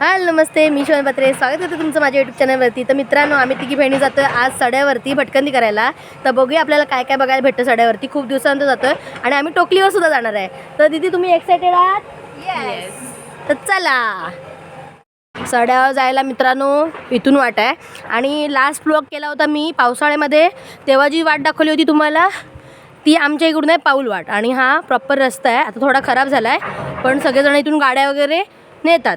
हाय नमस्ते मी शोभन पत्रे. स्वागत करते तुमचं माझ्या यूट्यूब चॅनलवरती तर मित्रांनो आम्ही तिघी बहिणी जातो आहे आज सड्यावरती भटकंती करायला. तर बघूया आपल्याला काय काय बघायला भेटतं सड्यावरती. खूप दिवसानंतर जातो आहे आणि आम्ही टोकलीवर सुद्धा जाणार आहे. तर दिदी तुम्ही एक्सायटेड आहात? तर चला. सड्यावर जायला मित्रांनो इथून वाट आहे. आणि लास्ट ब्लॉग केला होता मी पावसाळ्यामध्ये. तेव्हा जी वाट दाखवली होती तुम्हाला ती आमच्या इकडून आहे पाऊल वाट. आणि हा प्रॉपर रस्ता आहे. आता थोडा खराब झाला आहे पण सगळेजण इथून गाड्या वगैरे नेतात.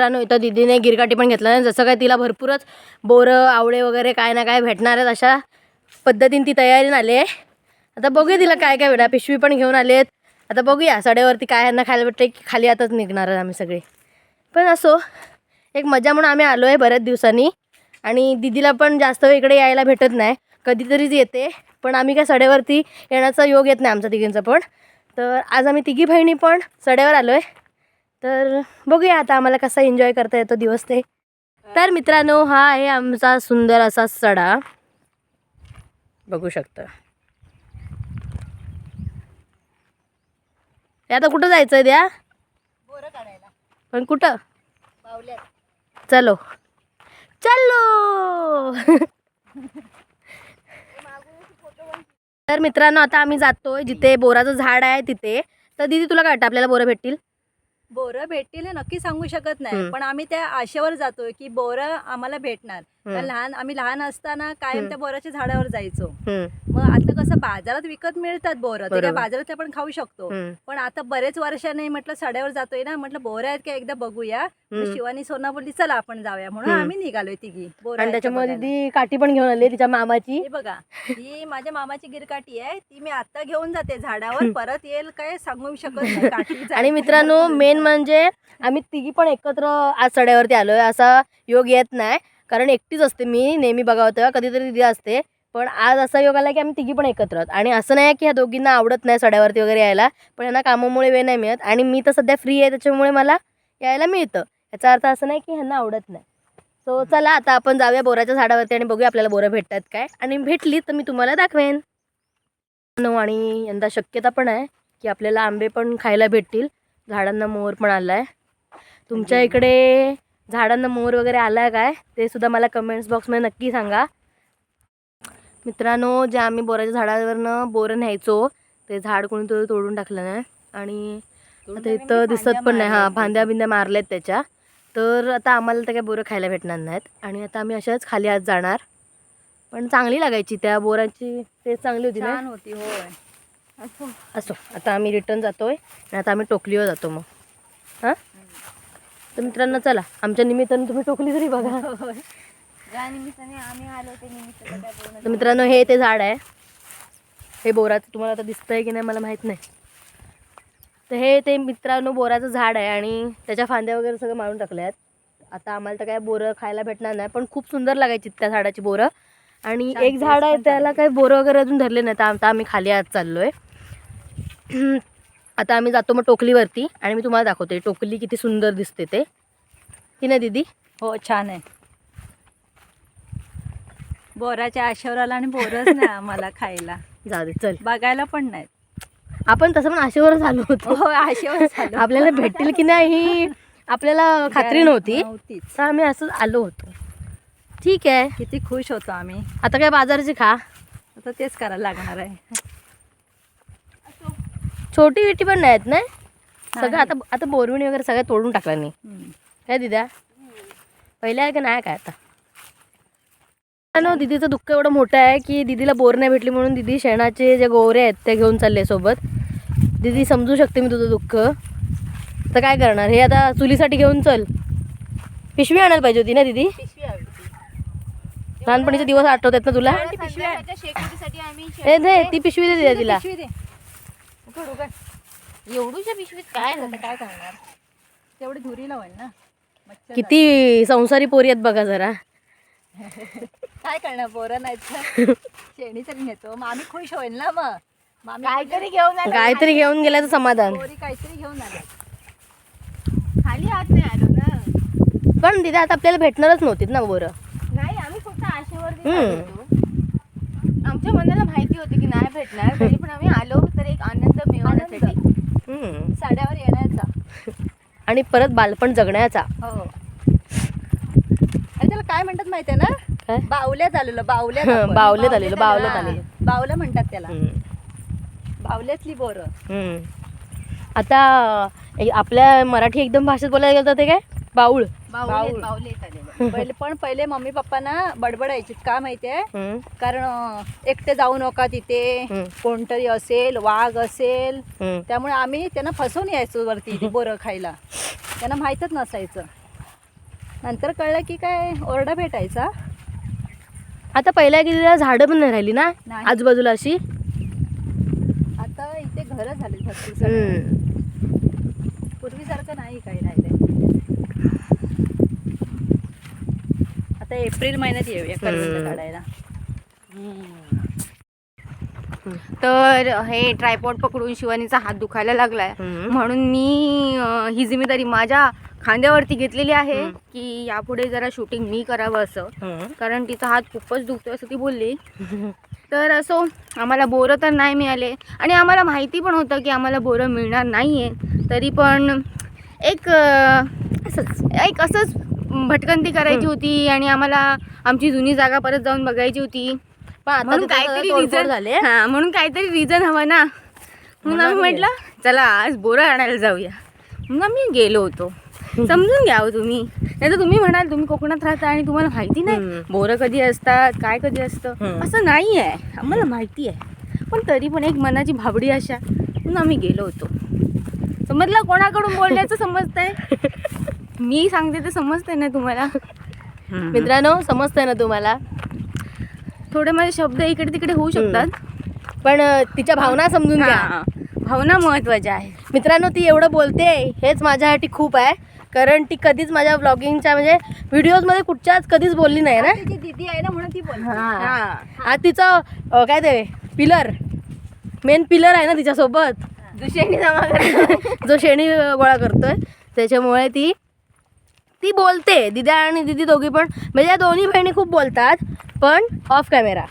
मित्रांनो इथं दिदीने गिरकाठी पण घेतला नाही जसं काय तिला भरपूरच बोरं आवळे वगैरे काय ना काय भेटणार आहेत अशा पद्धतीने ती तयारीने आली आहे. आता बघूया तिला काय काय भेटा पिशवी पण घेऊन आलेत आता बघूया सड्यावरती काय यांना खायला भेटतं की खाली आताच निघणार आहेत आम्ही सगळे. पण असो एक मजा म्हणून आम्ही आलो आहे बऱ्याच दिवसांनी आणि दिदीला पण जास्त वेळ इकडे यायला भेटत नाही. कधीतरीच येते पण आम्ही काय सड्यावरती येण्याचा योग येत नाही आमचा तिघींचा पण. तर आज आम्ही तिघी बहिणी पण सड्यावर आलो आहे तर बघूया आता आम्हाला कसा एन्जॉय करता येतो दिवस ते. तर मित्रांनो हा आहे आमचा सुंदर असा सडा. बघू शकता. आता कुठं जायचं आहे द्या पण कुठं? चलो. चलो! तर मित्रांनो आता आम्ही जातोय जिथे बोराचं झाड आहे तिथे. तर दीदी तुला काय वाटतं? आपल्याला बोरं भेटतील? बोरं भेटतील हे नक्की सांगू शकत नाही हम्म. पण आम्ही त्या आशेवर जातोय की बोरं आम्हाला भेटणार. लहान आम्ही लहान असताना कायम. त्या बोराच्या झाडावर जायचो. मग आता कसं बाजारात विकत मिळतात बोरं. ते काय. बाजारात आपण खाऊ शकतो. पण आता बरेच वर्षाने म्हटलं सड्यावर जातोय ना म्हटलं बोरं आहेत का एकदा बघूया. शिवानी सोना बोलली चला आपण जाऊया म्हणून. आम्ही निघालोय तिघी बोरं बघायला. दीदी काठी पण घेऊन आली तिच्या मामाची. हे बघा ही माझ्या मामाची गिरकाठी आहे. ती मी आता घेऊन जाते झाडावर. परत येईल काय सांगू शकत नाही. आणि. मित्रांनो मेन म्हणजे आम्ही तिघी पण एकत्र आज सड्यावरती आलोय. असा योग येत नाही. कारण एकटीच असते. मी नेहमी बघावं तेव्हा कधीतरी दिदी असते. पण आज असा योग आला की आम्ही तिघी पण एकत्र आहोत. आणि असं नाही की ह्या दोघींना आवडत नाही सड्यावरती वगैरे यायला पण यांना कामामुळे वेळ नाही मिळत. आणि मी तर सध्या फ्री आहे त्याच्यामुळे मला यायला मिळतं. याचा अर्थ असं नाही की ह्यांना आवडत नाही. सो चला आता आपण जाऊया बोराच्या झाडावरती आणि बघूया आपल्याला बोरं भेटतात काय. आणि भेटली तर मी तुम्हाला दाखवेन. नो आणि यंदा शक्यता पण आहे की आपल्याला आंबे पण खायला भेटतील. झाडांना मोहर पण आला आहे तुमच्या इकडे झाडांना मोहर वगैरे आला काय? ते सुद्धा मला कमेंट्स बॉक्समध्ये नक्की सांगा. मित्रांनो जे आम्ही बोराच्या झाडावरनं बोरं न्यायचो ते झाड कोणीतरी तोडून टाकलं नाही आणि आता इथं दिसत पण नाही. हां फांद्या बिंद्या मारल्यात त्याच्या. तर आता आम्हाला तर काय बोरं खायला भेटणार नाहीत. आणि आता आम्ही अशाच खाली आज जाणार. पण चांगली लागायची. त्या बोराची टेस्ट चांगली होती ना? होती होय. असो आता आम्ही रिटर्न जातोय. आणि आता आम्ही टोकलीवर जातो मग. हां? तर मित्रांनो चला आमच्या निमित्तानं तुम्ही टोकली तरी बघा. निमित्ताने आम्ही आलो ते निमित्त तर मित्रांनो हे ते झाड आहे. हे बोराचं तुम्हाला आता दिसतंय की नाही मला माहीत नाही. तर हे ते मित्रांनो बोराचं झाड आहे आणि त्याच्या फांद्या वगैरे सगळं मारून टाकल्या आहेत. आता आम्हाला तर काय बोरं खायला भेटणार नाही पण खूप सुंदर लागायची त्या झाडाची बोरं. आणि एक झाड आहे त्याला काही बोरं वगैरे अजून धरले नाहीत. आता आम्ही खाली आज चाललोय. आता आम्ही जातो मग टोकलीवरती आणि मी तुम्हाला दाखवते टोकली किती सुंदर दिसते ते. की नाही दीदी? हो छान आहे. बोराच्या आशेवर आला आणि बोरच नाही आम्हाला खायला. जाऊ दे चल. बघायला पण नाही. आपण तसं पण आशेवरच आलो होतो. हो आशेवर झालो. आपल्याला भेटतील की नाही ही आपल्याला खात्री नव्हती. नव्हतीच. तर आम्ही असंच आलो होतो. ठीक आहे. किती खुश होतो आम्ही. आता काय बाजारची खा. आता तेच करायला लागणार आहे. छोटी विटी पण नाहीत नाही सगळं. आता आता बोरविणी वगैरे सगळं तोडून टाकलं नाही. काय दिद्या पहिल्या आहे का नाही काय आता? नो दिदीचं दुःख एवढं मोठं आहे की दिदीला बोर नाही भेटली म्हणून दिदी शेणाचे जे गोवरे आहेत ते घेऊन चालले सोबत. दिदी समजू शकते मी तुझं दुःख. तर काय करणार? हे आता चुलीसाठी घेऊन चल. पिशवी आणायला पाहिजे होती ना दिदी? लहानपणीचे दिवस आठवत आहेत ना तुला? ती पिशवी दे तिला पिशवी दे. एवढूच्या पिशवीत काय होतं काय करणार तेवढी धुरी लावेल ना. मच्छर किती संसारी पोरी आहेत बघा जरा. काय करणार? बोरं नाही तर शेणी तरी नेतो. मग आम्ही खुश होईल ना मग. मग आम्ही काहीतरी घेऊन आलो. काहीतरी घेऊन गेल्याचं समाधान. बोरी काहीतरी घेऊन आलो खाली हात नाही आलो ना. पण तिथे आता आपल्याला भेटणारच नव्हतीत ना बोरं नाही आम्ही फक्त आशेवर हम्म. आमच्या मनाला माहिती होती की नाही भेटणार तरी पण आम्ही आलो तर एक आनंद मिळवण्यासाठी. हम्म. साड्यावर येण्याचा. आणि परत बालपण जगण्याचा. हो. आणि त्याला काय म्हणतात माहितीये ना? काय? बावल्यात आलेलो बावल्यात हं, आपण. बावल्यात आलेलो, बावल्यात हा, आलेलो. बावलं म्हणतात त्याला. हम्म. बावल्यातली बोरं. हम्म. आता आपल्या मराठी एकदम भाषेत बोलायला गेलं तर ते काय? बाऊळ. बाऊल. बावलेत आलेले पहिले पण पहिले मम्मी पप्पांना बडबडायची का माहितीये. कारण एकटे जाऊ नका तिथे. कोणतरी असेल वाघ असेल. त्यामुळे आम्ही त्यांना फसवून यायचो वरती बोरं खायला त्यांना माहीतच नसायचं नंतर कळलं की काय ओरडा भेटायचा आता पहिल्या गेलेल्या झाडं पण नाही राहिली ना नाही. आजूबाजूला अशी आता इथे घरं झाली. पूर्वीसारखं नाही काही राहिलंय आता एप्रिल महिन्यात येऊया करवंद. काढायला तर हे ट्रायपॉड पकडून शिवानीचा हात दुखायला लागलाय. म्हणून मी अं, ही जिम्मेदारी माझ्या खांद्यावरती घेतलेली आहे. की यापुढे जरा शूटिंग मी करावं असं. कारण तिचा हात खूपच दुखतोय असं ती बोलली तर असो आम्हाला बोरं तर नाही मिळाले आणि आम्हाला माहिती पण होतं की आम्हाला बोरं मिळणार नाही आहे तरी पण एक अं, असंच एक असंच भटकंती करायची होती आणि आम्हाला आमची जुनी जागा परत जाऊन बघायची होती. पण आता म्हणून काहीतरी रिझन झाले हा म्हणून काहीतरी रिझन हवं ना. म्हणून आम्ही म्हटलं चला आज बोरं आणायला जाऊया. म्हणून आम्ही गेलो होतो. समजून घ्या हो तुम्ही. नाही तर तुम्ही म्हणाल तुम्ही कोकणात राहता आणि तुम्हाला माहिती नाही. बोरं कधी असतात काय कधी असतं. असं नाही आहे आम्हाला माहिती आहे. पण तरी पण एक मनाची भाबडी अशा. म्हणून आम्ही गेलो होतो. समजलं कोणाकडून बोलण्याचं? समजतंय. मी सांगते ते समजतंय ना तुम्हाला? मित्रांनो समजतंय ना तुम्हाला? थोडे माझे शब्द इकडे तिकडे होऊ शकतात पण तिच्या भावना समजून घ्या. भावना महत्त्वाच्या आहेत. मित्रांनो ती एवढं बोलते हेच माझ्यासाठी खूप आहे कारण ती कधीच माझ्या ब्लॉगिंगच्या म्हणजे व्हिडिओजमध्ये कुठच्याच कधीच बोलली नाही ना? दीदी आहे ना म्हणून ती बोलते. हा. तिचं काय ते पिलर मेन पिलर आहे ना तिच्यासोबत? दुसऱ्याने जमा करतो. जो शेणी गोळा करतोय. त्याच्यामुळे ती ती बोलते. दिद्या आणि दिदी दोघी पण. म्हणजे या दोन्ही बहिणी खूप बोलतात पण ऑफ कॅमेरा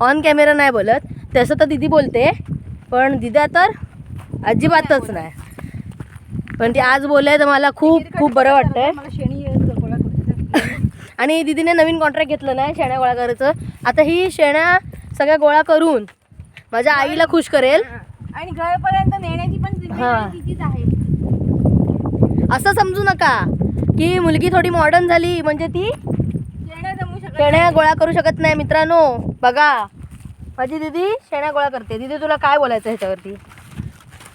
ऑन कॅमेरा नाही बोलत. तसं तर दिदी बोलते पण दिद्या तर अजिबातच नाही पण ती आज बोलले तर मला खूप खूप बरं वाटतंय. आणि दिदीने नवीन कॉन्ट्रॅक्ट घेतलं नाही शेण्या गोळा करायचं. आता ही शेण्या सगळ्या गोळा करून माझ्या आईला खुश करेल. आणि घरापर्यंत नेण्याची पण हा. असं समजू नका. की मुलगी थोडी मॉडर्न झाली म्हणजे ती शेण्या गोळा करू शकत नाही मित्रांनो. बघा. माझी दिदी शेण्या गोळा करते. दिदी तुला काय बोलायचं ह्याच्यावरती?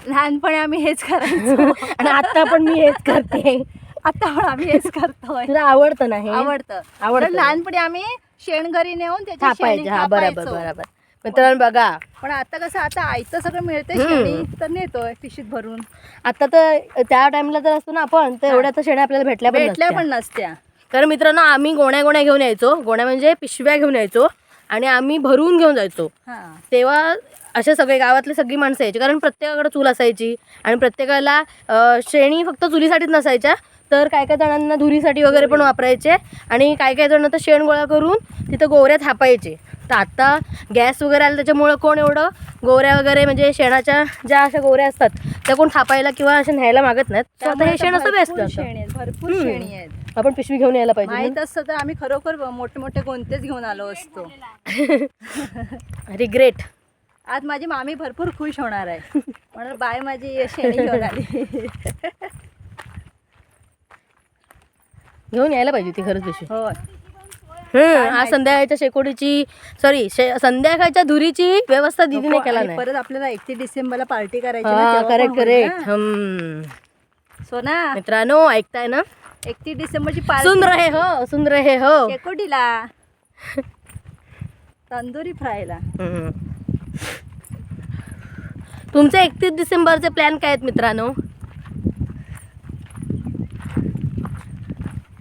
लहानपणी आम्ही हेच करायचो. आणि आता पण मी हेच करते. आता पण आम्ही हेच करतोय. तुला आवडतं नाही आवडतं. आवडतं. लहानपणी आम्ही शेण घरी नेऊन त्याची थापायचे. शेणी हा बरोबर. बरोबर. मित्रांनो बघा. पण आता कसं आता आयतं सगळं मिळते. शेणी तर नेतोय पिशीत भरून. आता तर त्या टाइमला जर असतो ना आपण तर एवढ्या तर शेण्या आपल्याला भेटल्या पण भेटल्या नसत्या. पण नसत्या. तर मित्रांनो आम्ही गोण्या गोण्या घेऊन यायचो. गोण्या म्हणजे पिशव्या घेऊन यायचो आणि आम्ही भरून घेऊन जायचो. हा. तेव्हा असे सगळे गावातले सगळी माणसं यायची कारण प्रत्येकाकडे चूल असायची आणि प्रत्येकाला अ, शेणी फक्त चुलीसाठीच नसायच्या तर काय काय जणांना धुरीसाठी वगैरे पण वापरायचे आणि काय काय जण तर शेण गोळा करून तिथं गोवऱ्या थापायचे. तर आता गॅस वगैरे आलं त्याच्यामुळं कोण एवढं गोवऱ्या वगैरे म्हणजे शेणाच्या ज्या अशा गोवऱ्या असतात त्या कोण थापायला किंवा अशा न्यायला मागत नाहीत. तर आता हे शेण असं बेस्ट भरपूर असतं. शेणी आहेत भरपूर हम्म. शेणी आहेत. आपण पिशवी घेऊन यायला पाहिजे माहीत असतं तर आम्ही खरोखर मोठे मोठे कोणतेच घेऊन आलो असतो. रिग्रेट आज माझी मामी भरपूर खुश होणार आहे. म्हणून बाय माझी शेणी घेऊन आली. घेऊन यायला पाहिजे ती खरंच पिशवी हो हम्म, आज संध्याकाळच्या शेकोडीची सॉरी संध्याकाळच्या धुरीची व्यवस्था दिदीने केला नाही. परत आपल्याला एकतीस डिसेंबरला पार्टी करायची ना, तेव्हा करेक्ट पण होईल करेक्ट ना. सोना. मित्रांनो ऐकताय ना? एकतीस डिसेंबरची सुन पार्टी रहे हो सुन रहे हो. शेकोटीला. तंदुरी फ्रायला. हम्म. तुमचे एकतीस डिसेंबरचे प्लॅन काय आहेत मित्रांनो?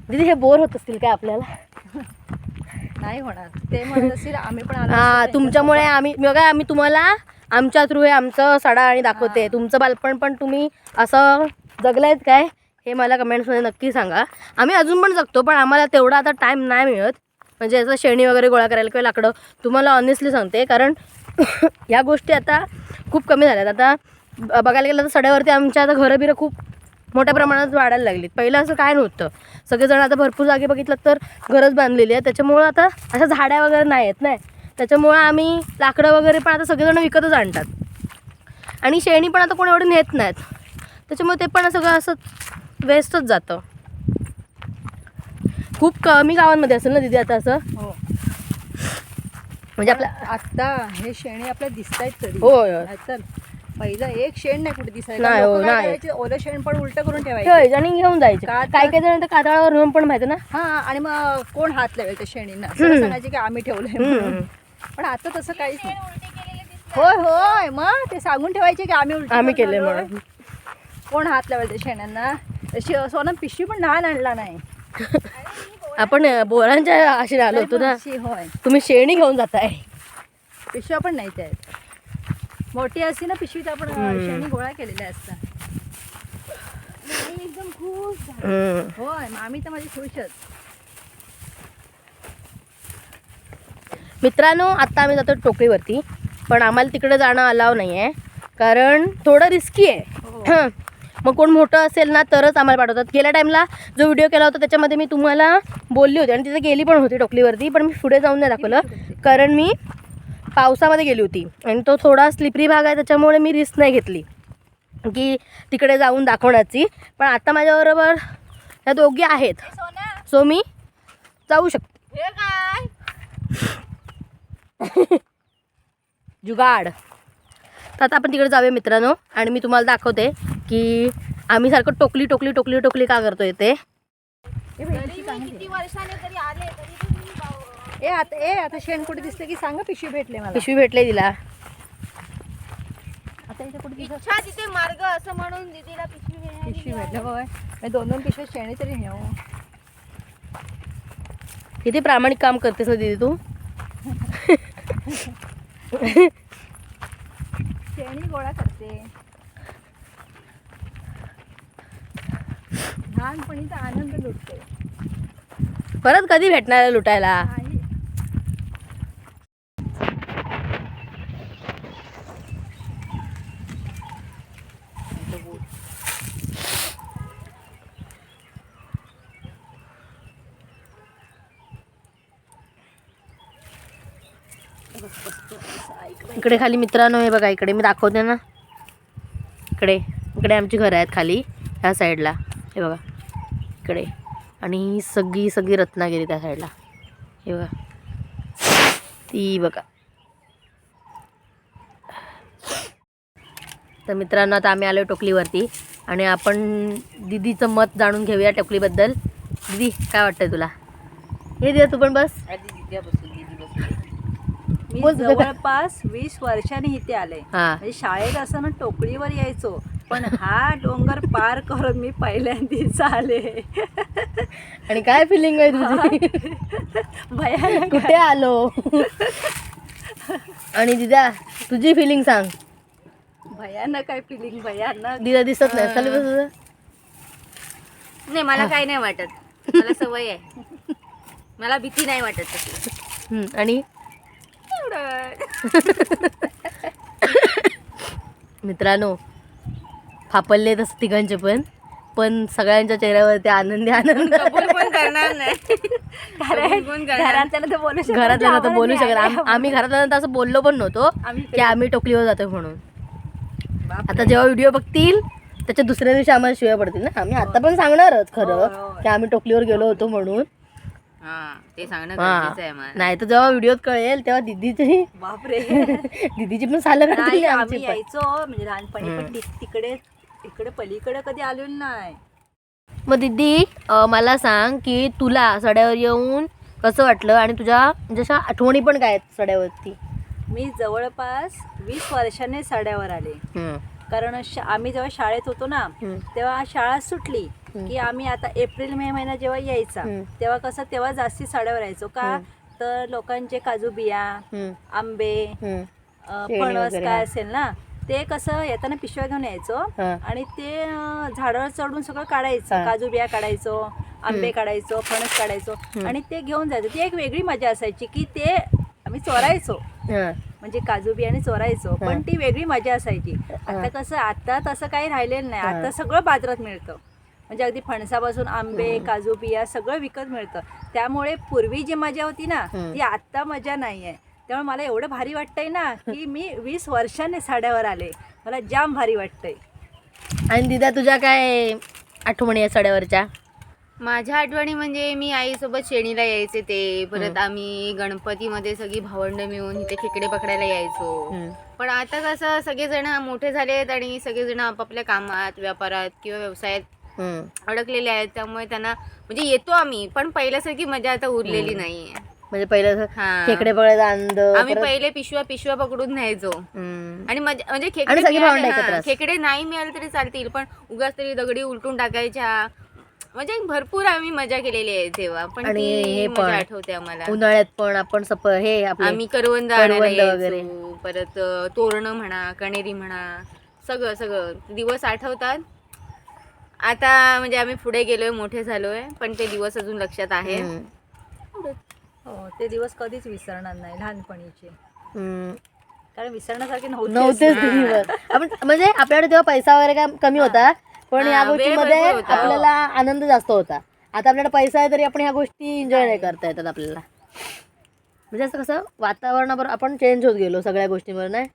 दीदी हे बोर होत असतील काय आपल्याला? नाही होणार. ते म्हणत असतील आम्ही पण हा तुमच्यामुळे आम्ही बघा आम्ही तुम्हाला आमच्या थ्रू हे आमचं सडा आणि दाखवते. तुमचं बालपण पण तुम्ही असं जगलायत काय हे मला कमेंट्समध्ये नक्की सांगा. आम्ही अजून पण जगतो पण आम्हाला तेवढा आता टाईम नाही मिळत. म्हणजे याचं शेणी वगैरे गोळा करायला किंवा लाकडं तुम्हाला ऑनेस्टली सांगते कारण ह्या गोष्टी आता खूप कमी झाल्यात. आता बघायला गेलं तर सड्यावरती आमच्या आता घरं बिरं खूप मोठ्या प्रमाणात वाढायला लागलीत. पहिलं असं काय नव्हतं. सगळेजण आता भरपूर जागे बघितलं तर घरच बांधलेली आहे. त्याच्यामुळं आता अशा झाड्या वगैरे नाही आहेत नाही त्याच्यामुळं आम्ही लाकडं वगैरे पण आता सगळेजण विकतच आणतात. आणि शेणी पण आता कोण एवढे नेत नाहीत. त्याच्यामुळे ते पण सगळं असं वेस्टच जातं. खूप कमी गावांमध्ये असेल ना दिदी आता असं? हो. म्हणजे आपल्या आता हे शेणी आपल्याला दिसत आहेत होय, होय. पहिलं एक शेण नाही कुठे दिसायचं. नाही, हो, नाही. ओलं शेण पण उलट करून ठेवायचे. ठेवायचे आणि घेऊन जायचे. काय काय जण तर कातळावर पण माहिती ना? हा आणि मग कोण हात लावेल त्या शेणींना? सांगायचे की आम्ही ठेवलंय म्हणून. पण आता तसं काहीच नाही. होय होय. मग ते सांगून ठेवायचे की आम्ही उलटी आम्ही केले. म्हणून. कोण हात लावेल त्या शेणांना? शि- सोनम पिशवी पण लहान आणला नाही. आपण अं, बोरांच्या आशी आलो होतो ना. होय. तुम्ही शेणी घेऊन जाताय. पिशव्या पण नाही त्यात मोठी असती ना पिशवीत आपण. शेणी गोळा केलेल्या असतात. एकदम हम्म. होय आम्ही तर माझी खुशच मित्रांनो आत्ता आम्ही जातो टोकरीवरती पण आम्हाला तिकडे जाणं अलाव नाही आहे कारण थोडं रिस्की आहे. हं. मग कोण मोठं असेल ना तरच आम्हाला पाठवतात. गेल्या टाईमला जो व्हिडिओ केला होता त्याच्यामध्ये मी तुम्हाला बोलली होती आणि तिथे गेली पण होती टोकलीवरती पण मी पुढे जाऊन नाही दाखवलं. कारण मी पावसामध्ये गेली होती. आणि तो थोडा स्लिपरी भाग आहे त्याच्यामुळे मी रिस्क नाही घेतली. की तिकडे जाऊन दाखवण्याची. पण आता माझ्याबरोबर ह्या दोघी आहेत. सो मी जाऊ शकते जुगाड. तर आता आपण तिकडे जाऊया मित्रांनो. आणि मी तुम्हाला दाखवते की आम्ही सारखं टोकली टोकली टोकली टोकली का करतोय ते. किती वर्षाने तरी आले तरी ए आता ए आता शेण कुठे दिसलं की सांगा पिशवी भेटले मला. पिशवी भेटले तिला. आता इथे कुठे दिसत इच्छा तिथे मार्ग असं म्हणून दीदीला पिशवी मिळाली. पिशवी भेटलं मी दोन दोन पिशव्या शेणी तरी नेऊ. किती प्रामाणिक काम करतेस ना दीदी तू? शेणी गोळा करते. लहानपणीचा आनंद लुटते. परत कधी भेटणार लुटायला? इकडे खाली मित्रांनो हे बघा इकडे मी दाखवते ना. इकडे इकडे आमची घरं आहेत खाली ह्या साईडला. हे बघा इकडे. आणि ही सगळी सगळी रत्नागिरी त्या साईडला. हे बघा ती बघा. तर मित्रांनो आता आम्ही आलो टोकलीवरती. आणि आपण दिदीचं मत जाणून घेऊया टोकलीबद्दल. दिदी काय वाटतंय तुला? हे दिया तू पण बस. मी बोल. तुझं काय? जवळपास वीस वर्षांनी इथे आले. हां. म्हणजे शाळेत असताना टोकळीवर यायचो पण हा डोंगर पार करून मी पहिल्यांदाच आले. आणि काय फिलिंग आहे तुझी? भयानक. कुठे आलो? आणि दिदा तुझी फिलिंग सांग. भयानक आहे फिलिंग भयानक. दिदा दिसत नाही. चालेल बस तुझं. नाही मला काही नाही वाटत. मला सवय आहे. मला भीती नाही वाटत तशी. हम्म, आणि? मित्रांनो फापलले तसं तिघांचे पण पण सगळ्यांच्या चेहऱ्यावरती आनंदी आनंद. करणार नाही. कारण तर बोलू शकत घरातल्या तर बोलू शकत. आम-. आम्ही घरातल्या तर असं बोललो पण नव्हतो आम्ही की आम्ही टोकलीवर जातोय म्हणून. आता जेव्हा व्हिडिओ बघतील त्याच्या दुसऱ्या दिवशी आम्हाला शिव्या पडतील ना. आम्ही आता पण सांगणारच खरं. की आम्ही टोकलीवर गेलो होतो म्हणून. ते सांगणं गरजेचं आहे मला. नाही तर जेव्हा व्हिडिओत कळेल तेव्हा दिदीची बापरे. दिदीची पण सालं नाही आम्ही. यायचो म्हणजे लहानपणी पण. ति- तिकडे इकडे पलीकडे कधी आलेलो नाही. मग दिदी अं, मला सांग की तुला सड्यावर येऊन कसं वाटलं आणि तुझ्या जशा आठवणी पण काय आहेत सड्यावरती? मी जवळपास वीस वर्षाने सड्यावर आले. हम्म, कारण आम्ही जेव्हा शाळेत होतो ना तेव्हा शाळा सुटली. की आम्ही आता एप्रिल मे महिना जेव्हा यायचा. तेव्हा कसं तेव्हा जास्ती साड्यावर यायचो का. तर लोकांचे काजू बिया आंबे फणस काय. असेल ना ते कसं येताना पिशव्या घेऊन यायचो. आणि ते झाडावर चढून सगळं काढायचं. काजू बिया काढायचो आंबे. काढायचो फणस काढायचो. आणि ते घेऊन जायचो ती एक वेगळी मजा असायची की ते आम्ही चोरायचो. म्हणजे काजू बियाणे चोरायचो पण ती वेगळी मजा असायची. आता कसं आता तसं काही राहिलेलं नाही. आता सगळं बाजारात मिळतं. म्हणजे अगदी फणसापासून आंबे काजू बिया सगळं विकत मिळतं. त्यामुळे पूर्वी जी मजा होती ना. ती आत्ता मजा नाही आहे त्यामुळे मला एवढं भारी वाटतंय ना की मी वीस वर्षाने साड्यावर आले. मला जाम भारी वाटतंय. आणि दिदा तुझ्या काय आठवणी आहे सड्यावरच्या? माझ्या आठवणी म्हणजे मी आईसोबत शेणीला यायचे ते परत आम्ही गणपतीमध्ये सगळी भावंड मिळून इथे खेकडे पकडायला यायचो. पण आता कसं सगळेजण मोठे झालेत आणि सगळेजण आपापल्या कामात व्यापारात किंवा व्यवसायात. अडकलेले आहेत त्यामुळे त्यांना म्हणजे येतो आम्ही पण पहिल्यासारखी मजा आता उरलेली नाहीये म्हणजे पहिलं. खेकडे पकडायचं अंद आम्ही पहिले पिशव्या पिशव्या पकडून न्यायचो. आणि मजा म्हणजे खेकडे. खेकडे नाही मिळाले तरी चालतील पण उगाच तरी दगडी उलटून टाकायच्या म्हणजे भरपूर आम्ही मजा केलेली आहे तेव्हा पण आणि ती हे पण, मजा आठवते आम्हाला उन्हाळ्यात पण आपण सप हे आपले आम्ही करवंद करवंद आणायला वगैरे. यायचो. परत अ, तोरणं म्हणा कणेरी म्हणा सगळं सगळं दिवस आठवतात आता म्हणजे आम्ही पुढे गेलोय मोठे झालोय पण ते दिवस अजून लक्षात आहे हम्म. हो ते दिवस कधीच विसरणार नाही लहानपणीचे हम्म. कारण विसरण्यासारखे नव्हते नव्हतेच दिवस आपण म्हणजे आपल्याकडे तेव्हा पैसा वगैरे काय कमी होता पण या हा, गोष्टीमध्ये होता. आपल्याला आनंद जास्त होता. आता आपल्याकडे पैसा आहे तरी आपण ह्या गोष्टी एन्जॉय नाही करता येतात आपल्याला. म्हणजे असं कसं वातावरणाबरोबर आपण चेंज होत गेलो सगळ्या गोष्टींवर नाही.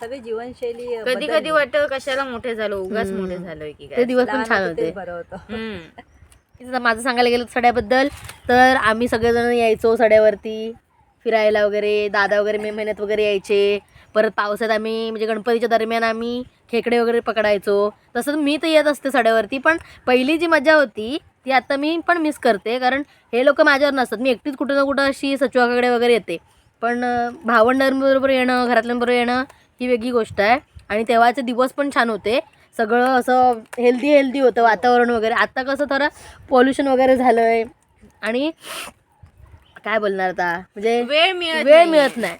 सगळी जीवनशैली कधी. कधी वाटतं कशाला मोठे झालो उगाच मोठे झालोय की ते काय. दिवस पण छान होतं बरं माझं सांगायला गेलं सड्याबद्दल तर आम्ही सगळेजण यायचो सड्यावरती. फिरायला वगैरे दादा वगैरे मे महिन्यात वगैरे यायचे. परत पावसात आम्ही म्हणजे गणपतीच्या दरम्यान आम्ही खेकडे वगैरे पकडायचो. तसंच मी तर येत असते सड्यावरती पण पहिली जी मजा होती ती आता मी पण मिस करते. कारण हे लोक माझ्यावर नसतात. मी एकटीच कुठं ना कुठं अशी सचिवाकडे वगैरे येते. पण भावंडांबरोबर येणं घरातल्यांबरोबर येणं ही वेगळी गोष्ट आहे. आणि तेव्हाचे दिवस पण छान होते. सगळं असं हेल्दी हेल्दी होतं वातावरण वगैरे. आता कसं तर पॉल्युशन वगैरे झालं आहे आणि काय बोलणार आता? म्हणजे वेळ मिळत वेळ. मिळत नाही.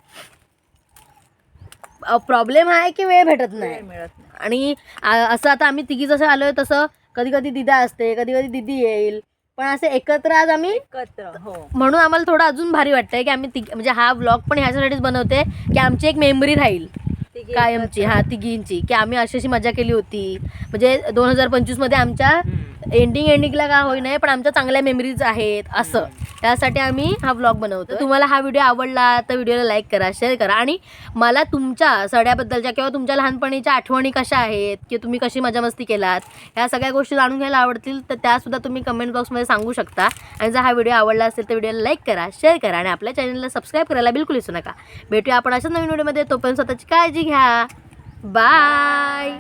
प्रॉब्लेम आहे की वेळ भेटत नाही? वेळ मिळत नाही. आणि आ- असं आता आम्ही तिघी जसं आलोय तसं कधी कधी दिदा असते कधी कधी दिदी येईल. पण असे एकत्र आज आम्ही एकत्र हो. म्हणून आम्हाला थोडं अजून भारी वाटतंय की आम्ही तिघ म्हणजे हा व्लॉग पण ह्याच्यासाठीच बनवते की आमची एक मेमरी राहील. तिघी कायमची हा तिघींची. की आम्ही अशी अशी मजा केली होती. म्हणजे दोन हजार पंचवीसमध्ये आमच्या एंडिंग एंडिंगला का होई नाही पण आमच्या चांगल्या मेमरीज आहेत असं. त्यासाठी आम्ही हा व्लॉग बनवतो. तुम्हाला हा व्हिडिओ आवडला तर व्हिडिओला लाईक करा शेअर करा. आणि मला तुमच्या सड्याबद्दलच्या किंवा तुमच्या लहानपणीच्या आठवणी कशा आहेत की तुम्ही कशी मजा मस्ती केलात ह्या सगळ्या गोष्टी जाणून घ्यायला आवडतील तर त्यासुद्धा तुम्ही कमेंट बॉक्समध्ये सांगू शकता. आणि जर हा व्हिडिओ आवडला असेल तर व्हिडिओला लाईक करा शेअर करा आणि आपल्या चॅनलला सबस्क्राईब करायला बिलकुल विसरू नका. भेटूया आपण अशाच नवीन व्हिडिओमध्ये तोपर्यंत स्वतःची काळजी घ्या. बाय